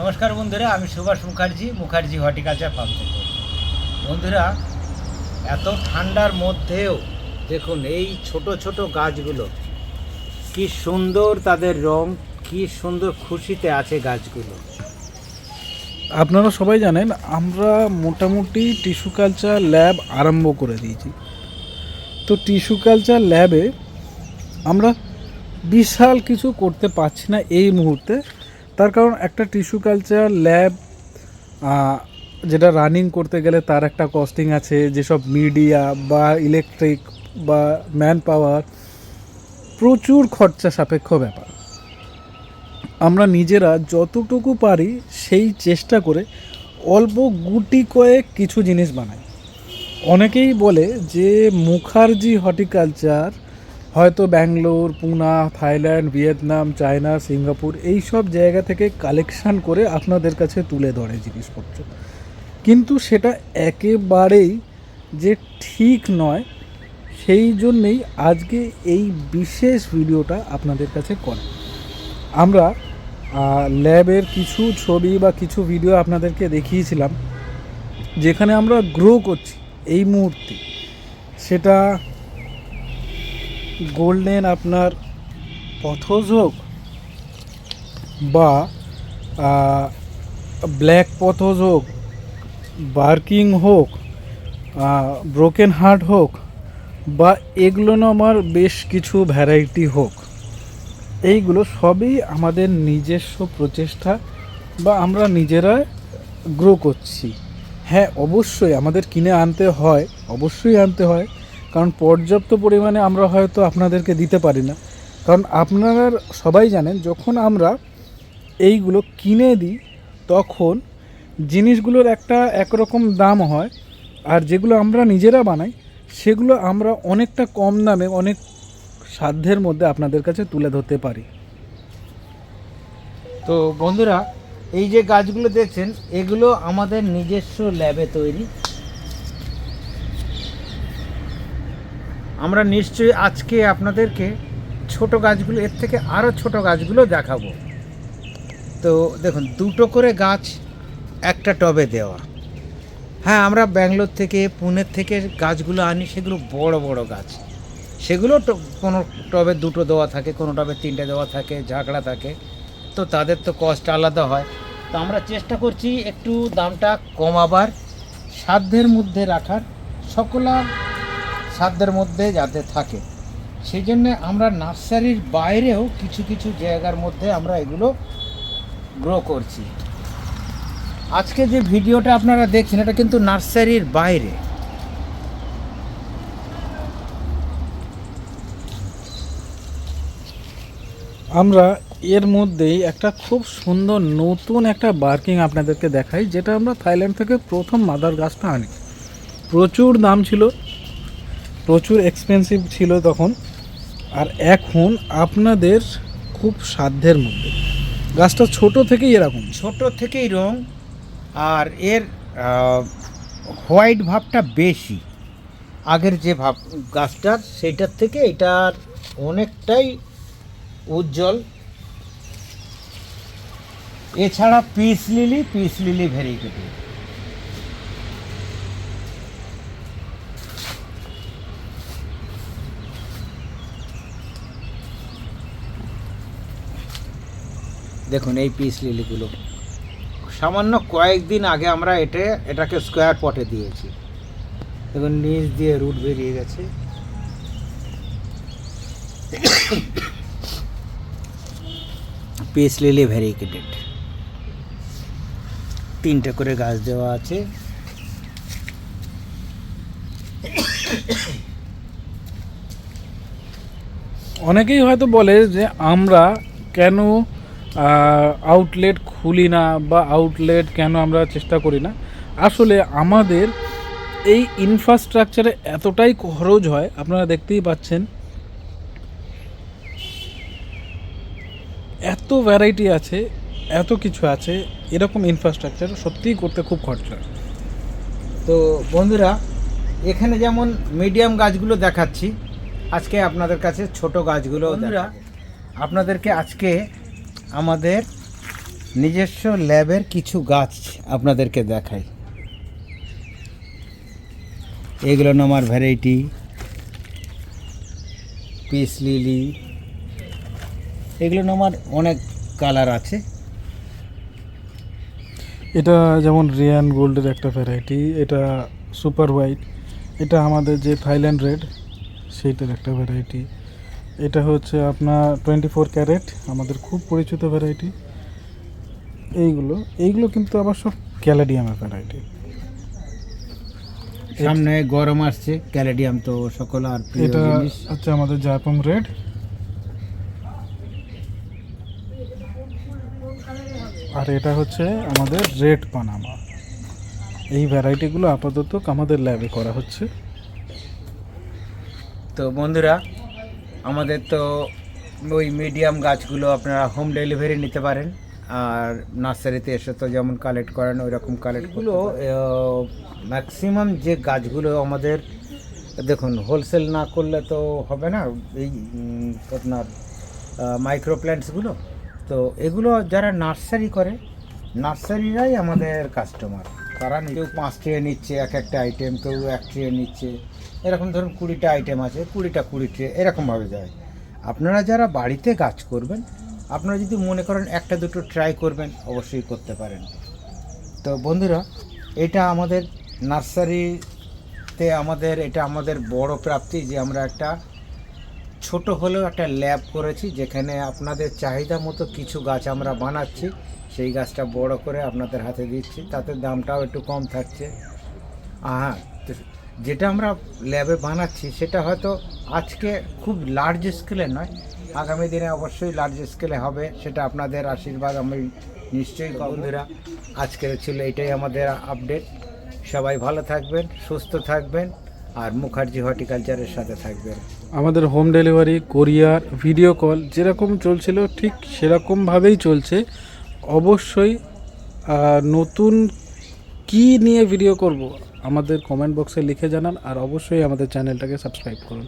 নমস্কার বন্ধুরা, আমি সুভাষ মুখার্জি মুখার্জি হর্টিকালচার ফার্ম থেকে। বন্ধুরা, এত ঠান্ডার মধ্যেও দেখুন এই ছোট ছোট গাছগুলো, কি সুন্দর তাদের রং, কি সুন্দর খুশিতে আছে গাছগুলো। আপনারা সবাই জানেন, আমরা মোটামুটি টিস্যু কালচার ল্যাব আরম্ভ করে দিয়েছি। তো টিস্যু কালচার ল্যাবে আমরা বিশাল কিছু করতে পারছি না এই মুহূর্তে। তার কারণ একটা টিস্যু কালচার ল্যাব যেটা রানিং করতে গেলে তার একটা কস্টিং আছে, যেসব মিডিয়া বা ইলেকট্রিক বা ম্যান পাওয়ার প্রচুর খরচা সাপেক্ষ ব্যাপার। আমরা নিজেরা যতটুকু পারি সেই চেষ্টা করে অল্প গুটি কয়েক কিছু জিনিস বানাই। অনেকেই বলে যে মুখার্জি হর্টিকালচার হয়তো Bangalore, Puna, Thailand, Vietnam, China, Singapore এই সব জায়গা থেকে কালেকশান করে আপনাদের কাছে তুলে ধরে জিনিসপত্র। কিন্তু সেটা একেবারেই যে ঠিক নয়, সেই জন্যেই আজকে এই বিশেষ ভিডিওটা আপনাদের কাছে করা। আমরা ল্যাবের কিছু ছবি বা কিছু ভিডিও আপনাদেরকে দেখিয়েছিলাম, যেখানে আমরা গ্রো করছি এই মুহূর্তে। সেটা গোল্ডেন আপনার পথজ হোক বা ব্ল্যাক পথজ হোক বার্কিং হোক ব্রোকেন হার্ট হোক বা এগুলো আমার বেশ কিছু ভ্যারাইটি হোক। এইগুলো সবই আমাদের নিজস্ব প্রচেষ্টা বা আমরা নিজেরা গ্রো করছি। হ্যাঁ অবশ্যই আমাদের কিনে আনতে হয়, অবশ্যই আনতে হয়। কারণ পর্যাপ্ত পরিমাণে আমরা হয়তো আপনাদেরকে দিতে পারি না। কারণ আপনারা সবাই জানেন, যখন আমরা এইগুলো কিনে দিই, তখন জিনিসগুলোর একটা একরকম দাম হয় আর যেগুলো আমরা নিজেরা বানাই, সেগুলো আমরা অনেকটা কম দামে, অনেক সাধ্যের মধ্যে আপনাদের কাছে তুলে ধরতে পারি। তো বন্ধুরা, এই যে গাছগুলো দেখছেন, এগুলো আমাদের নিজস্ব ল্যাবে তৈরি। আমরা নিশ্চয়ই আজকে আপনাদেরকে ছোট গাছগুলো, এর থেকে আরও ছোট গাছগুলো দেখাবো। তো দেখুন, দুটো করে গাছ, একটা টবে দেওয়া। হ্যাঁ আমরা ব্যাঙ্গালোর থেকে, পুনের থেকে গাছগুলো আনি, সেগুলো বড় বড় গাছ। সেগুলো কোনো টবে দুটো দেওয়া থাকে, কোনো টবে তিনটে দেওয়া থাকে, ঝাঁকড়া থাকে। তো তাদের তো কষ্ট আলাদা হয়। তো আমরা চেষ্টা করছি একটু দামটা কমাবার, সাধ্যের মধ্যে রাখার। সকলার সাধ্যের মধ্যে যাতে থাকে। সেই জন্যে আমরা নার্সারির বাইরেও কিছু কিছু জায়গার মধ্যে আমরা এগুলো গ্রো করছি। আজকে যে ভিডিওটা আপনারা দেখছেন, এটা কিন্তু নার্সারির বাইরে। আমরা এর মধ্যেই একটা খুব সুন্দর নতুন একটা বার্কিং আপনাদেরকে দেখাই, যেটা আমরা থাইল্যান্ড থেকে প্রথম মাদার গাছটা আনি। প্রচুর দাম ছিল প্রচুর এক্সপেন্সিভ ছিল তখন। আর এখন আপনাদের খুব সাধ্যের মধ্যে। গাছটা ছোট থেকেই এরকম। ছোট থেকেই রং, আর এর হোয়াইট ভাবটা বেশি। আগের যে ভাব গাছটার সেইটার থেকে এটার অনেকটাই উজ্জ্বল। এছাড়া peace lily peace lily variegated দেখুন, এই পিস লিলিগুলো সামান্য কয়েকদিন আগে আমরা এটা, এটাকে স্কোয়ার পটে দিয়েছি। দেখুন, নিচ দিয়ে রুট বেরিয়ে গেছে। পিস লিলি ভেরিকেটেড তিনটে করে গাছ দেওয়া আছে। অনেকেই হয়তো বলে যে আমরা কেন আউটলেট খুলি না বা আউটলেট কেন আমরা চেষ্টা করি না? আসলে আমাদের এই ইনফ্রাস্ট্রাকচারে এতটাই খরচ হয় আপনারা দেখতেই পাচ্ছেন এত ভ্যারাইটি আছে এত কিছু আছে এরকম ইনফ্রাস্ট্রাকচার সত্যিই করতে খুব খরচা তো বন্ধুরা এখানে যেমন মিডিয়াম গাছগুলো দেখাচ্ছি আজকে আপনাদের কাছে ছোট গাছগুলো বন্ধুরা আপনাদেরকে আজকে আমাদের নিজস্ব ল্যাবের কিছু গাছ আপনাদেরকে দেখাই। এগুলো আমার ভ্যারাইটি পিস লিলি এগুলো আমার অনেক কালার আছে। এটা যেমন রিয়ান গোল্ডের একটা ভ্যারাইটি এটা সুপার হোয়াইট এটা আমাদের যে থাইল্যান্ড রেড সেইটার একটা ভ্যারাইটি এটা হচ্ছে আপনার টোয়েন্টি ফোর ক্যারেট আমাদের খুব পরিচিত ভ্যারাইটি এইগুলো এইগুলো কিন্তু আবার সব ক্যালাডিয়ামের ভ্যারাইটি সামনে গরম আসছে ক্যালেডিয়াম তো সকল আর এটা হচ্ছে আমাদের জায়পম রেড। আর এটা হচ্ছে আমাদের রেড পানামা। এই ভ্যারাইটিগুলো আপাতত আমাদের ল্যাবে করা হচ্ছে। তো বন্ধুরা আমাদের তো ওই মিডিয়াম গাছগুলো আপনারা হোম ডেলিভারি নিতে পারেন। আর নার্সারিতে এসে তো যেমন কালেক্ট করেন ওই রকম কালেক্টগুলো ম্যাক্সিমাম যে গাছগুলো আমাদের দেখুন হোলসেল না করলে তো হবে না এই আপনার মাইক্রো প্ল্যান্টসগুলো তো এগুলো যারা নার্সারি করে নার্সারিরাই আমাদের কাস্টমার তারা কেউ পাঁচ ট্রে নিচ্ছে এক একটা আইটেম কেউ এক ট্রে নিচ্ছে। এরকম ধরুন কুড়িটা আইটেম আছে, কুড়িটা কুড়ি ট্রে এরকমভাবে যায়। আপনারা যারা বাড়িতে গাছ করবেন, আপনারা যদি মনে করেন একটা দুটো ট্রাই করবেন, অবশ্যই করতে পারেন। তো বন্ধুরা, এটা আমাদের নার্সারিতে আমাদের, এটা আমাদের বড় প্রাপ্তি যে আমরা একটা ছোট হলেও একটা ল্যাব করেছি, যেখানে আপনাদের চাহিদা মতো কিছু গাছ আমরা বানাচ্ছি। সেই গাছটা বড় করে আপনাদের হাতে দিচ্ছি, তাতে দামটাও একটু কম থাকছে। হ্যাঁ যেটা আমরা ল্যাবে বানাচ্ছি সেটা হয়তো আজকে খুব লার্জ স্কেলে নয়। আগামী দিনে অবশ্যই লার্জ স্কেলে হবে সেটা আপনাদের আশীর্বাদ আমি নিশ্চয়ই। বন্ধুরা আজকের ছিল এটাই আমাদের আপডেট সবাই ভালো থাকবেন সুস্থ থাকবেন আর মুখার্জি হর্টিকালচারের সাথে থাকবেন। আমাদের home delivery courier video call যেরকম চলছিল ঠিক সেরকমভাবেই চলছে। অবশ্যই নতুন কি নিয়ে ভিডিও করব? আমাদের কমেন্ট বক্সে লিখে জানান আর অবশ্যই আমাদের চ্যানেলটাকে সাবস্ক্রাইব করুন।